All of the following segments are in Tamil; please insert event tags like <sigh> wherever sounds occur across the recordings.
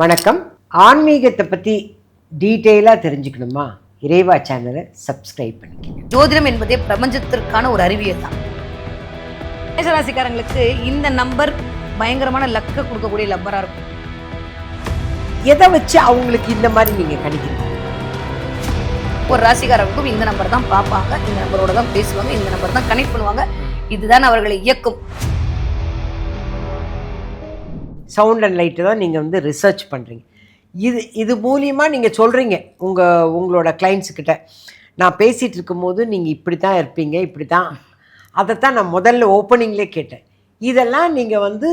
வணக்கம். ஆன்மீகத்தை பற்றி டீட்டெயிலாக தெரிஞ்சுக்கணுமா? இறைவா சேனலை சப்ஸ்கிரைப் பண்ணிக்கங்க. ஜோதிடம் என்பதே பிரபஞ்சத்திற்கான ஒரு அறிவியல் தான். மேஷராசிக்காரங்களுக்கு இந்த நம்பர் பயங்கரமான லக்க கொடுக்கக்கூடிய நம்பரா இருக்கும். எதை வச்சு அவங்களுக்கு இந்த மாதிரி நீங்கள் கணிக்கிறீங்க? ஒரு ராசிக்காரருக்கும் இந்த நம்பர் தான் பார்ப்பாங்க இந்த நம்பரோட தான் பேசுவாங்க. இந்த நம்பர் தான் கனெக்ட் பண்ணுவாங்க. இதுதான் அவர்களை இயக்கும். சவுண்ட் அண்ட் லைட்டு தான் நீங்கள் வந்து ரிசர்ச் பண்ணுறீங்க இது இது மூலியமாக நீங்கள் சொல்கிறீங்க உங்கள் உங்களோட கிளைண்ட்ஸுக்கிட்ட நான் பேசிகிட்டு இருக்கும்போது நீங்கள் இப்படி தான் இருப்பீங்க இப்படி தான் அதைத்தான் நான் முதல்ல ஓப்பனிங்லேயே கேட்டேன். இதெல்லாம் நீங்கள் வந்து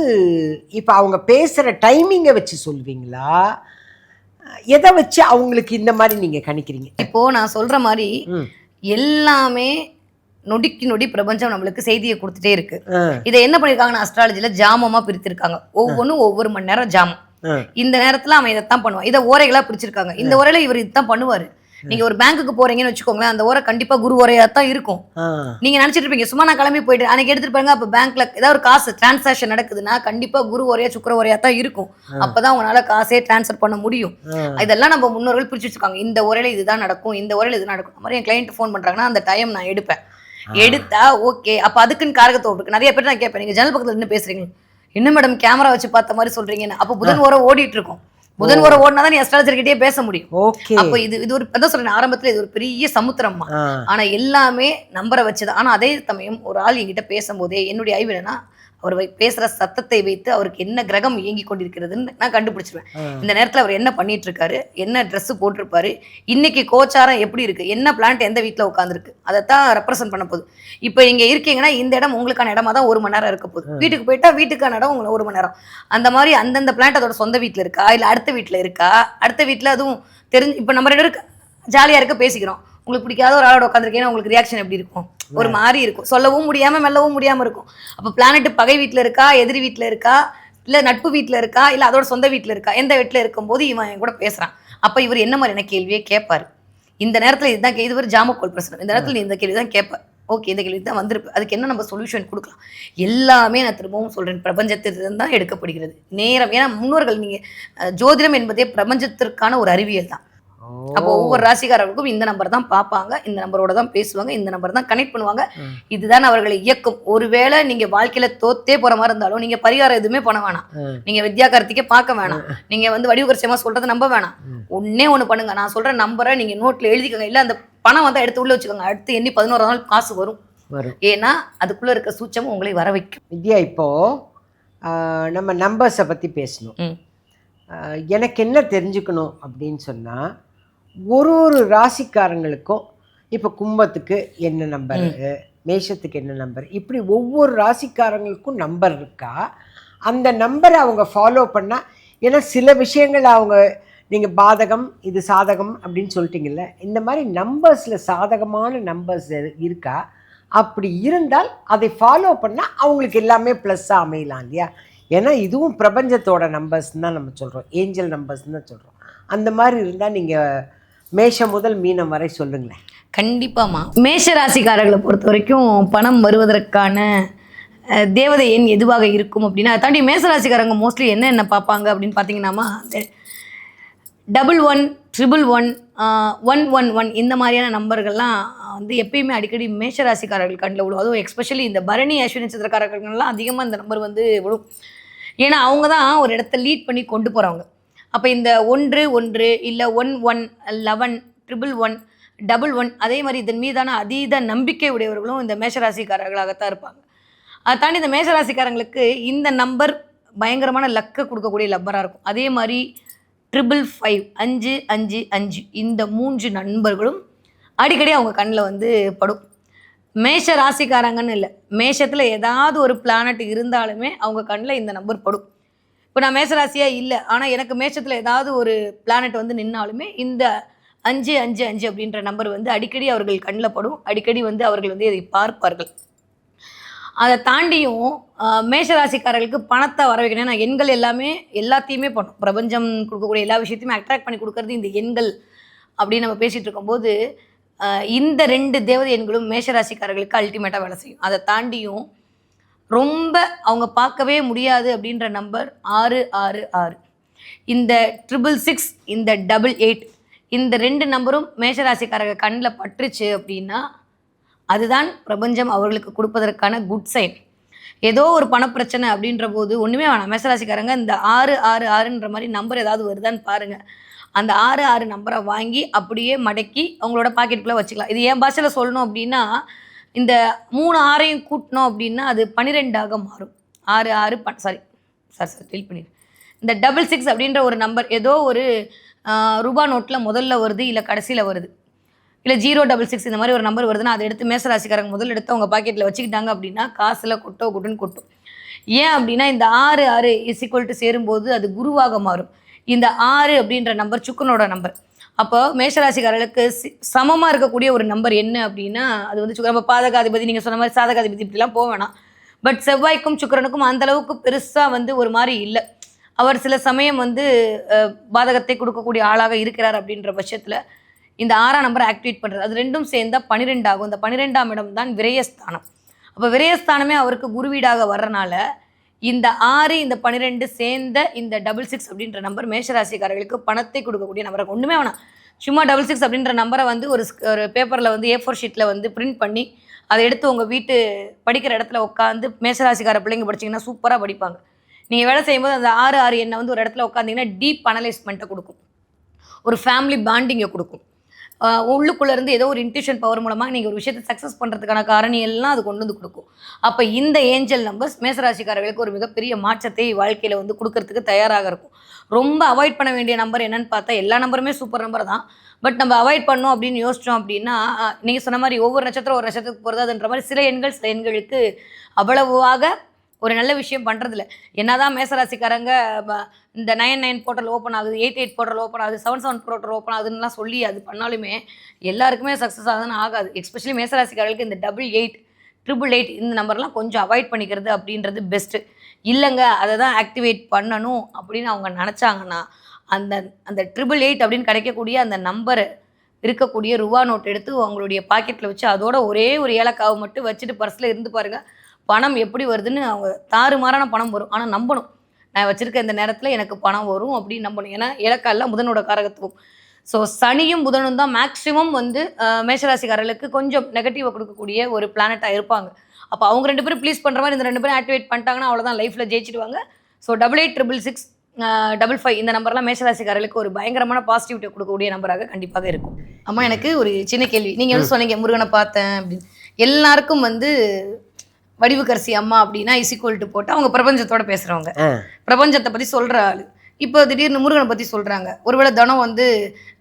இப்போ அவங்க பேசுகிற டைமிங்கை வச்சு சொல்வீங்களா? எதை வச்சு அவங்களுக்கு இந்த மாதிரி நீங்கள் கணிக்கிறீங்க? இப்போ நான் சொல்ற மாதிரி எல்லாமே நொடிக்கு நொடி பிரபஞ்சம் நம்மளுக்கு செய்தியை கொடுத்துட்டே இருக்கு. இதை என்ன பண்ணிருக்காங்கன்னா அஸ்ட்ராலஜில ஜாமமா பிரித்திருக்காங்க. ஒவ்வொன்றும் ஒவ்வொரு மணி நேரம் ஜாமம். இந்த நேரத்துல அவன் இதைத்தான் பண்ணுவான். இதை ஓரைகளா பிரிச்சிருக்காங்க. இந்த ஓரையில இவர் இதுதான் பண்ணுவாரு. நீங்க ஒரு பேங்க்குக்கு போறீங்கன்னு வச்சுக்கோங்களேன் அந்த ஓரை கண்டிப்பா குரு ஓரையா தான் இருக்கும். நீங்க நினைச்சிட்டு இருப்பீங்க சும்மா நான் கிளம்பி போயிட்டு அன்னைக்கு எடுத்துட்டு பாருங்க அப்ப பேங்க்ல ஏதாவது ஒரு காசு டிரான்சாக்ஷன் நடக்குதுன்னா கண்டிப்பா குரு ஒரே சுக்கர ஒரையா தான் இருக்கும். அப்பதான் உங்களால காசே டிரான்ஸ்ஃபர் பண்ண முடியும். இதெல்லாம் நம்ம முன்னோர்கள் பிரிச்சு வச்சிருக்காங்க. இந்த உரையில இதுதான் நடக்கும் இந்த உரையில இது நடக்கும். மாதிரி என் கிளைண்ட் ஃபோன் பண்றாங்கன்னா அந்த டைம் நான் எடுப்பேன். எடுத்தா ஓகே. அப்ப அதுக்குன்னு காரகத்தோடு இருக்கு. நிறைய பேர் நான் கேட்பேன். நீங்க ஜன்னல் பக்கத்துல நின்று பேசுறீங்க. என்ன மேடம் கேமரா வச்சு பார்த்த மாதிரி சொல்றீங்கன்னு. அப்ப புதன் ஓரம் ஓடிட்டு இருக்கும். புதன் ஓரம் ஓடினா தான் நீ அஸ்ட்ராலஜர் கிட்டே பேச முடியும். ஓகே. அப்போ இது இது ஒரு அதான் சொல்றேன் ஆரம்பத்துல இது ஒரு பெரிய சமுத்திரம்மா ஆனா எல்லாமே நம்பரை வச்சுதான். ஆனா அதே சமயம் ஒரு ஆள் என்கிட்ட பேசும்போதே என்னுடைய ஐவு என்னன்னா அவர் வை- பேசுற சத்தத்தை வைத்து அவருக்கு என்ன கிரகம் இயங்கி கொண்டிருக்கிறதுன்னு நான் கண்டுபிடிச்சிருவேன். இந்த நேரத்துல அவர் என்ன பண்ணிட்டு இருக்காரு? என்ன Dress போட்டிருப்பாரு? இன்னைக்கு கோச்சாரம் எப்படி இருக்கு? என்ன பிளான்ட் எந்த வீட்ல உட்காந்துருக்கு அதைத்தான் ரெப்ரசென்ட் பண்ண போகுது. இப்போ இங்க இருக்கீங்கன்னா இந்த இடம் உங்களுக்கான இடமா தான் ஒரு மணி நேரம் இருக்க போகுது. வீட்டுக்கு போயிட்டா வீட்டுக்கான இடம் உங்களுக்கு ஒரு மணி நேரம். அந்த மாதிரி அந்தந்த பிளான்ட் அதோட சொந்த வீட்ல இருக்கா? இல்ல அடுத்த வீட்ல இருக்கா? அடுத்த வீட்ல அதுவும் தெரிஞ்சு இப்போ நம்ம ரெண்டு பேரும் ஜாலியா இருக்க பேசிக்கிறோம். உங்களுக்கு பிடிக்காத ஒரு ஆளோட உட்காந்துருக்கேன்னா உங்களுக்கு ரியாக்ஷன் எப்படி இருக்கும்? ஒரு மாதிரி இருக்கும். சொல்லவும் முடியாம மெல்லவும் முடியாம இருக்கும். அப்போ பிளானட் பகை வீட்ல இருக்கா? எதிரி வீட்ல இருக்கா? இல்ல நட்பு வீட்ல இருக்கா? இல்ல அதோட சொந்த வீட்ல இருக்கா? எந்த வீட்ல இருக்கும்போது இவன் என் கூட பேசுறான். அப்ப இவர் என்ன மாதிரியான கேள்வியே கேட்பாரு. இந்த நேரத்துல இதுதான் இது ஒரு ஜாமக்கோல் பிரச்சனை இந்த நேரத்துல நீ இந்த கேள்வி தான் கேட்ப. ஓகே இந்த கேள்வி தான் வந்திருப்பு. அதுக்கு என்ன நம்ம சொல்யூஷன் கொடுக்கலாம்? எல்லாமே நான் திரும்பவும் சொல்றேன். பிரபஞ்சத்திலிருந்து தான் எடுக்கப்படுகிறது. நேரம் ஏன்னா முன்னோர்கள் நீங்க அஹ், ஜோதிடம் என்பதே பிரபஞ்சத்திற்கான ஒரு அறிவியல் தான். அப்போ ஒவ்வொரு ராசிக்காரர்களுக்கும் இந்த நம்பர் தான் பார்ப்பாங்க இந்த நம்பரோட தான் பேசுவாங்க இந்த நம்பர் தான் கனெக்ட் பண்ணுவாங்க. இதுதான் அவர்களை இயக்கும். ஒருவேளை நீங்க வாழ்க்கையில தோத்தே போற மாதிரி இருந்தாலும் நீங்க பரிகாரம் எதுவுமே பண்ண வேணாம். நீங்க வித்யா கார்த்திகை பார்க்க வேணாம். நீங்க வந்து வடிவகரசியமா சொல்றதை நம்ப வேணாம். ஒண்ணே ஒண்ணு பண்ணுங்க. நான் சொல்ற நம்பரை நீங்க நோட்ல எழுதிக்கோங்க. இல்ல அந்த பணம் வந்து எடுத்து உள்ள வச்சுக்கோங்க. அடுத்து எண்ணி பதினோரு நாள் காசு வரும். ஏன்னா அதுக்குள்ள இருக்க சூச்சம் உங்களை வர வைக்கும். வித்யா இப்போ நம்ம நம்பர்ஸை பற்றி பேசணும். எனக்கு என்ன தெரிஞ்சுக்கணும் அப்படின்னு சொன்னால் ஒரு ஒரு ராசிக்காரங்களுக்கும் இப்போ கும்பத்துக்கு என்ன நம்பர் மேஷத்துக்கு என்ன நம்பர் இப்படி ஒவ்வொரு ராசிக்காரங்களுக்கும் நம்பர் இருக்கா? அந்த நம்பரை அவங்க ஃபாலோ பண்ணால் ஏன்னா சில விஷயங்கள் அவங்க நீங்கள் பாதகம் இது சாதகம் அப்படின்னு சொல்லிட்டீங்கல்ல இந்த மாதிரி நம்பர்ஸில் சாதகமான நம்பர்ஸ் இருக்கா? அப்படி இருந்தால் அதை ஃபாலோ பண்ணால் அவங்களுக்கு எல்லாமே ப்ளஸ்ஸாக அமையலாம் இல்லையா? ஏன்னா இதுவும் பிரபஞ்சத்தோட நம்பர்ஸ் தான் நம்ம சொல்கிறோம் ஏஞ்சல் நம்பர்ஸ் தான் சொல்கிறோம் அந்த மாதிரி இருந்தால் நீங்கள் மேஷம் முதல் மீனம் வரை சொல்லுங்களேன். கண்டிப்பாமா மேஷ ராசிக்காரர்களை பொறுத்த வரைக்கும் பணம் வருவதற்கான தேவதை எண் எதுவாக இருக்கும் அப்படின்னா அதை தாண்டி மேசராசிக்காரங்க மோஸ்ட்லி என்ன என்ன பார்ப்பாங்க அப்படின்னு பார்த்தீங்கன்னாமா double one triple one one one one இந்த மாதிரியான நம்பர்கள்லாம் வந்து எப்பயுமே அடிக்கடி மேஷ ராசிக்காரர்கள் கண்ணில் விழும். அதுவும் எஸ்பெஷலி இந்த பரணி அஸ்வினி சித்திரக்காரர்கள்லாம் அதிகமாக இந்த நம்பர் வந்து விடும் ஏன்னா அவங்க தான் ஒரு இடத்த லீட் பண்ணி கொண்டு போகிறவங்க அப்போ இந்த ஒன்று ஒன்று இல்லை one one eleven triple one double one அதே மாதிரி இதன் மீதான அதீத நம்பிக்கை உடையவர்களும் இந்த மேஷராசிக்காரர்களாகத்தான் இருப்பாங்க. அதை தாண்டி இந்த மேஷராசிக்காரங்களுக்கு இந்த நம்பர் பயங்கரமான லக்கை கொடுக்கக்கூடிய லப்பராக இருக்கும். அதே மாதிரி ட்ரிபிள் ஃபைவ் அஞ்சு அஞ்சு அஞ்சு இந்த மூன்று நண்பர்களும் அடிக்கடி அவங்க கண்ணில் வந்து படும். மேஷ ராசிக்காரங்கன்னு இல்லை மேஷத்தில் ஏதாவது ஒரு பிளானட் இருந்தாலுமே அவங்க கண்ணில் இந்த நம்பர் படும். இப்போ நான் மேஷராசியாக இல்லை ஆனால் எனக்கு மேஷத்தில் ஏதாவது ஒரு பிளானட் வந்து நின்னாலுமே இந்த அஞ்சு அஞ்சு அஞ்சு அப்படின்ற நம்பர் வந்து அடிக்கடி அவர்கள் கண்ணில் படும் அடிக்கடி வந்து அவர்கள் வந்து இதை பார்ப்பார்கள். அதை தாண்டியும் மேஷராசிக்காரர்களுக்கு பணத்தை வர வைக்கணும் ஏன்னா எண்கள் எல்லாமே எல்லாத்தையுமே பண்ணும். பிரபஞ்சம் கொடுக்கக்கூடிய எல்லா விஷயத்தையுமே அட்ராக்ட் பண்ணி கொடுக்கறது இந்த எண்கள் அப்படின்னு நம்ம பேசிகிட்டு இருக்கும்போது இந்த ரெண்டு தேவதை எண்களும் மேஷராசிக்காரர்களுக்கு அல்டிமேட்டாக வேலை செய்யும். அதை தாண்டியும் ரொம்ப அவங்க பார்க்கவே முடியாது அப்படின்ற நம்பர் ஆறு ஆறு ஆறு. இந்த ட்ரிபிள் சிக்ஸ் இந்த டபுள் எயிட் இந்த ரெண்டு நம்பரும் மேஷராசிக்காரங்க கண்ணில் பட்டுருச்சு அப்படின்னா அதுதான் பிரபஞ்சம் அவர்களுக்கு கொடுப்பதற்கான குட் சைன் ஏதோ ஒரு பணப்பிரச்சனை அப்படின்ற போது ஒன்றுமே வேணாம். மேசராசிக்காரங்க இந்த ஆறு ஆறு ஆறுன்ற மாதிரி நம்பர் ஏதாவது வருதான்னு பாருங்கள் அந்த ஆறு ஆறு நம்பரை வாங்கி அப்படியே மடக்கி அவங்களோட பாக்கெட்டுக்குள்ளே வச்சுக்கலாம். இது என் பாஷையில் சொல்லணும் அப்படின்னா இந்த மூணு ஆறையும் கூட்டினோம் அப்படின்னா அது பன்னிரெண்டாக மாறும். ஆறு ஆறு ப சாரி சார் சார் டெல் பண்ணிடு. இந்த டபுள் சிக்ஸ் அப்படின்ற ஒரு நம்பர் ஏதோ ஒரு ரூபா நோட்டில் முதல்ல வருது இல்லை கடைசியில் வருது. இல்லை ஜீரோ டபுள் சிக்ஸ் இந்த மாதிரி ஒரு நம்பர் வருதுன்னா அதை எடுத்து மேசராசிக்காரங்க முதல்ல எடுத்து அவங்க பாக்கெட்டில் வச்சுக்கிட்டாங்க அப்படின்னா காசில் கொட்டோ கொட்டுன்னு கொட்டும். ஏன் அப்படின்னா இந்த ஆறு ஆறு இஸ் ஈக்குவல் டு சேரும்போது அது குருவாக மாறும். இந்த ஆறு அப்படின்ற நம்பர் சுக்கனோட நம்பர் அப்போ மேஷராசிக்காரர்களுக்கு சமமாக இருக்கக்கூடிய ஒரு நம்பர் என்ன அப்படின்னா அது வந்து சுக்கரன் நம்ம பாதகாதிபதி நீங்கள் சொன்ன மாதிரி சாதகாதிபதி இப்படிலாம் போக வேணாம். பட் செவ்வாய்க்கும் சுக்கரனுக்கும் அந்தளவுக்கு பெருசாக வந்து ஒரு மாதிரி இல்லை. அவர் சில சமயம் வந்து பாதகத்தை கொடுக்கக்கூடிய ஆளாக இருக்கிறார் அப்படின்ற பட்சத்தில் இந்த ஆறாம் நம்பரை ஆக்டிவேட் பண்ணுறது அது ரெண்டும் சேர்ந்தா பன்னிரெண்டு ஆகும் இந்த பன்னிரெண்டாம் இடம் தான் விரயஸ்தானம். அப்போ விரயஸ்தானமே அவருக்கு குருவீடாக வர்றனால இந்த ஆறு இந்த பன்னிரெண்டு சேர்ந்த இந்த டபுள் சிக்ஸ் அப்படின்ற நம்பர் மேஷராசிக்காரர்களுக்கு பணத்தை கொடுக்கக்கூடிய நம்பரை ஒன்றுமே வேணாம். சும்மா டபுள் சிக்ஸ் அப்படின்ற நம்பரை வந்து ஒரு ஒரு பேப்பரில் வந்து ஏ ஃபோர் ஷீட்டில் வந்து பிரிண்ட் பண்ணி அதை எடுத்து உங்கள் வீட்டு படிக்கிற இடத்துல உட்காந்து மேஷராசிக்கார பிள்ளைங்க படிச்சீங்கன்னா சூப்பராக படிப்பாங்க. நீங்கள் வேலை செய்யும்போது அந்த ஆறு ஆறு எண்ணை வந்து ஒரு இடத்துல உட்காந்திங்கன்னா டீப் அனலைஸ்மெண்ட்டை கொடுக்கும். ஒரு ஃபேமிலி பாண்டிங்கை கொடுக்கும். உள்ளுக்குள்ளேருந்து இருந்து ஏதோ ஒரு இன்ட்யூஷன் பவர் மூலமாக நீங்கள் ஒரு விஷயத்தை சக்ஸஸ் பண்ணுறதுக்கான காரணியெல்லாம் அது கொண்டு வந்து கொடுக்கும். அப்போ இந்த ஏஞ்சல் நம்பர்ஸ் மேசராசிக்காரர்களுக்கு ஒரு மிகப்பெரிய மாற்றத்தை வாழ்க்கையில் வந்து கொடுக்கறதுக்கு தயாராக இருக்கும். ரொம்ப அவாய்ட் பண்ண வேண்டிய நம்பர் என்னன்னு பார்த்தா எல்லா நம்பருமே சூப்பர் நம்பர் தான். பட் நம்ம அவாய்ட் பண்ணோம் அப்படின்னு யோசிச்சோம் அப்படின்னா நீங்கள் சொன்ன மாதிரி ஒவ்வொரு நட்சத்திரம் ஒரு நட்சத்திரத்துக்கு போகிறது அதுன்ற மாதிரி சில எண்கள் சில எண்களுக்கு அவ்வளவாக ஒரு நல்ல விஷயம் பண்ணுறதில்ல என்ன தான் மேசராசிக்காரங்க இந்த நைன் நைன் போர்ட்டல் ஓப்பன் ஆகுது எயிட் எயிட் போர்ட்டல் ஓப்பன் ஆகுது செவன் செவன் போர்ட்டல் ஓப்பன் ஆகுதுன்னுலாம் சொல்லி அது பண்ணாலுமே எல்லாருக்குமே சக்ஸஸ் ஆகுதுன்னு ஆகாது. எஸ்பெஷலி மேசராசிக்காரர்களுக்கு இந்த டபுள் எயிட் ட்ரிபிள் எயிட் இந்த நம்பர்லாம் கொஞ்சம் அவாய்ட் பண்ணிக்கிறது அப்படின்றது பெஸ்ட்டு இல்லைங்க அதை தான் ஆக்டிவேட் பண்ணணும் அப்படின்னு அவங்க நினச்சாங்கன்னா அந்த அந்த ட்ரிபிள் எயிட் அப்படின்னு கிடைக்கக்கூடிய அந்த நம்பரை இருக்கக்கூடிய ரூபா நோட் எடுத்து அவங்களுடைய பாக்கெட்டில் வச்சு அதோட ஒரே ஒரு ஏலக்காவை மட்டும் வச்சுட்டு பர்ஸில் இருந்து பாருங்கள் பணம் எப்படி வருதுன்னு அவங்க தாறுமாறான பணம் வரும். ஆனால் நம்பணும். நான் வச்சிருக்க இந்த நேரத்தில் எனக்கு பணம் வரும் அப்படின்னு நம்பணும். ஏன்னா ஏலக்காயில் புதனோட காரகத்துவம். ஸோ சனியும் புதனும் தான் மேக்ஸிமம் வந்து மேஷராசிக்காரர்களுக்கு கொஞ்சம் நெகட்டிவை கொடுக்கக்கூடிய ஒரு பிளானட்டாக இருப்பாங்க. அப்போ அவங்க ரெண்டு பேரும் ப்ளீஸ் பண்ணுற மாதிரி இந்த ரெண்டு பேரும் ஆக்டிவேட் பண்ணிட்டாங்கன்னா அவ்வளோதான் லைஃப்பில் ஜெயிச்சிடுவாங்க. So double eight triple six double five இந்த நம்பர்லாம் மேஷராசிக்காரர்களுக்கு ஒரு பயங்கரமான பாசிட்டிவிட்டி கொடுக்கக்கூடிய நம்பராக கண்டிப்பாக இருக்கும். அம்மா எனக்கு ஒரு சின்ன கேள்வி. நீங்கள் வந்து சொன்னீங்க முருகனை பார்த்தேன் அப்படின்னு. எல்லாருக்கும் வந்து வடிவுக்கரசி அம்மா அப்படின்னா இசிக்கோல்ட்டு போட்டு அவங்க பிரபஞ்சத்தோட பேசுகிறவங்க ஆ. பிரபஞ்சத்தை பற்றி சொல்கிற ஆள். இப்போ திடீர்னு முருகனை பற்றி சொல்கிறாங்க ஒருவேளை தனம் வந்து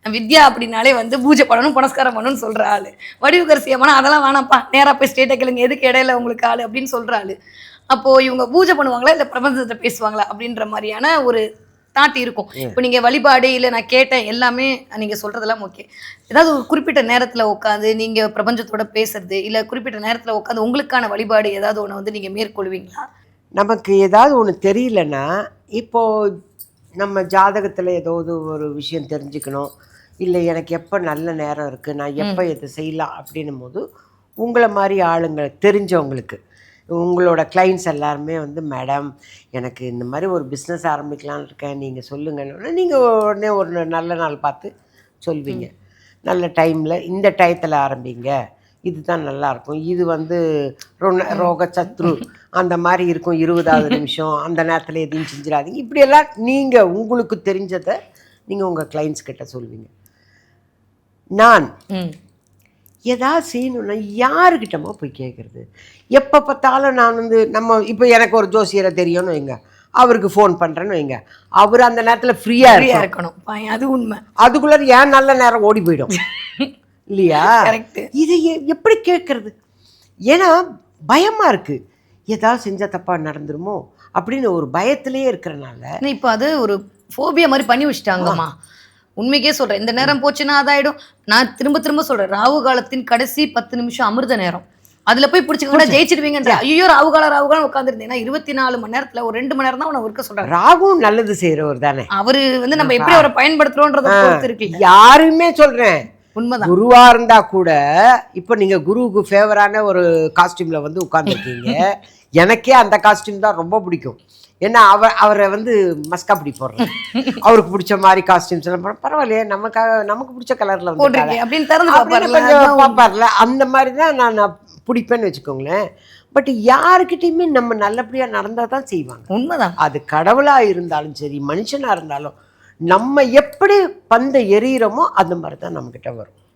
வித்யா அப்படின்னாலே வந்து பூஜை பண்ணணும் புனஸ்காரம் பண்ணணும்னு சொல்கிற ஆள். வடிவுக்கரசி அம்மனா அதெல்லாம் வேணாம்ப்பா நேராக போய் ஸ்டேட்டை கேளுங்க எதுக்கு இடையில உங்களுக்கு ஆள் அப்படின்னு சொல்கிற ஆள். அப்போது இவங்க பூஜை பண்ணுவாங்களா இல்லை பிரபஞ்சத்தை பேசுவாங்களா அப்படின்ற மாதிரியான ஒரு தாட் இருக்கும். இப்போ நீங்கள் வழிபாடு இல்லை நான் கேட்டேன் எல்லாமே நீங்கள் சொல்கிறதெல்லாம் ஓகே ஏதாவது ஒரு குறிப்பிட்ட நேரத்தில் உட்காந்து நீங்கள் பிரபஞ்சத்தோட பேசுறது இல்லை குறிப்பிட்ட நேரத்தில் உட்காந்து உங்களுக்கான வழிபாடு ஏதாவது ஒன்று வந்து நீங்கள் மேற்கொள்வீங்களா? நமக்கு ஏதாவது ஒன்று தெரியலன்னா இப்போ நம்ம ஜாதகத்தில் ஏதாவது ஒரு விஷயம் தெரிஞ்சுக்கணும். இல்லை எனக்கு எப்போ நல்ல நேரம் இருக்குது நான் எப்போ இதை செய்யலாம் அப்படின்னும் போது உங்களை மாதிரி ஆளுங்க தெரிஞ்சவங்களுக்கு உங்களோட கிளைண்ட்ஸ் எல்லாருமே வந்து மேடம் எனக்கு இந்த மாதிரி ஒரு பிஸ்னஸ் ஆரம்பிக்கலாம்னு இருக்கேன். நீங்கள் சொல்லுங்கன்னு நீங்கள் உடனே ஒரு நல்ல நாள் பார்த்து சொல்வீங்க. நல்ல டைமில் இந்த டயத்தில் ஆரம்பிங்க. இதுதான் நல்லா இருக்கும். இது வந்து ரோக சத்ரு <laughs> அந்த மாதிரி இருக்கும். இருபதாவது நிமிஷம் அந்த நேரத்தில் எதையும் செஞ்சிடாதீங்க. இப்படியெல்லாம் நீங்கள் உங்களுக்கு தெரிஞ்சதை நீங்கள் உங்கள் கிளைண்ட்ஸ் கிட்ட சொல்வீங்க. நான் ம் ஏதாவது செய்யணும்னா யாருக்கிட்டமா போய் கேட்குறது எப்போ பார்த்தாலும் நான் வந்து நம்ம இப்போ எனக்கு ஒரு ஜோசியரை தெரியும்னு வைங்க. அவருக்கு ஃபோன் பண்ணுறேன்னு வைங்க. அவர் அந்த நேரத்தில் ஃப்ரீயாக இருக்கணும். அது உண்மை. அதுக்குள்ளே ஏன் நல்ல நேரம் ஓடி போயிடும்? <laughs> இல்லையா? இதை எப்படி கேட்கறது ஏன்னா பயமா இருக்கு. ஏதாவது செஞ்சா தப்பா நடந்துருமோ? அப்படின்னு ஒரு பயத்திலேயே இருக்கிறனால. இப்போ அது ஒரு ஃபோபியா மாதிரி பண்ணி வச்சுட்டாங்கம்மா. உண்மைக்கே சொல்றேன். இந்த நேரம் போச்சுன்னா அதாயிடும். நான் திரும்ப திரும்ப சொல்றேன். ராகு காலத்தின் கடைசி பத்து நிமிஷம் அமிர்த நேரம். அதுல போய் பிடிச்சிக்கோங்க. ஜெயிச்சிடுவீங்கன்ற. ஐயோ ராகு காலம் ராகு காலம் உட்காந்துருந்தேன்னா இருபத்தி நாலு மணி நேரத்துல ஒரு ரெண்டு மணி நேரம் தான் உன இருக்க சொல்றாங்க ராகும் நல்லது செய்யறவர் தானே. அவரு வந்து நம்ம எப்படி அவரை பயன்படுத்துறோன்றத பொறுத்து இருக்கு யாருமே சொல்றேன். உண்மைதான். குருவா இருந்தா கூட இப்போ நீங்க குருவுக்கு ஃபேவரான ஒரு காஸ்டியூம்ல வந்து உட்கார்ந்துருக்கீங்க. <laughs> எனக்கே அந்த காஸ்டியூம் தான் ரொம்ப பிடிக்கும். ஏன்னா அவர் அவரை வந்து மஸ்கா பிடி போடுறேன் <laughs> அவருக்கு பிடிச்ச மாதிரி காஸ்டியூம்ஸ் எல்லாம். பரவாயில்லையே நமக்காக நமக்கு பிடிச்ச கலர்ல வந்து பார்ப்பார்ல அந்த மாதிரி தான் நான் பிடிப்பேன்னு வச்சுக்கோங்களேன். பட் யாருக்கிட்டையுமே நம்ம நல்லபடியா நடந்தா தான் செய்வாங்க. உண்மைதான். அது கடவுளா இருந்தாலும் சரி மனுஷனா இருந்தாலும் நம்ம எப்படி பந்தை எறிகிறோமோ அந்த மாதிரி தான் நம்மக்கிட்ட வரும்.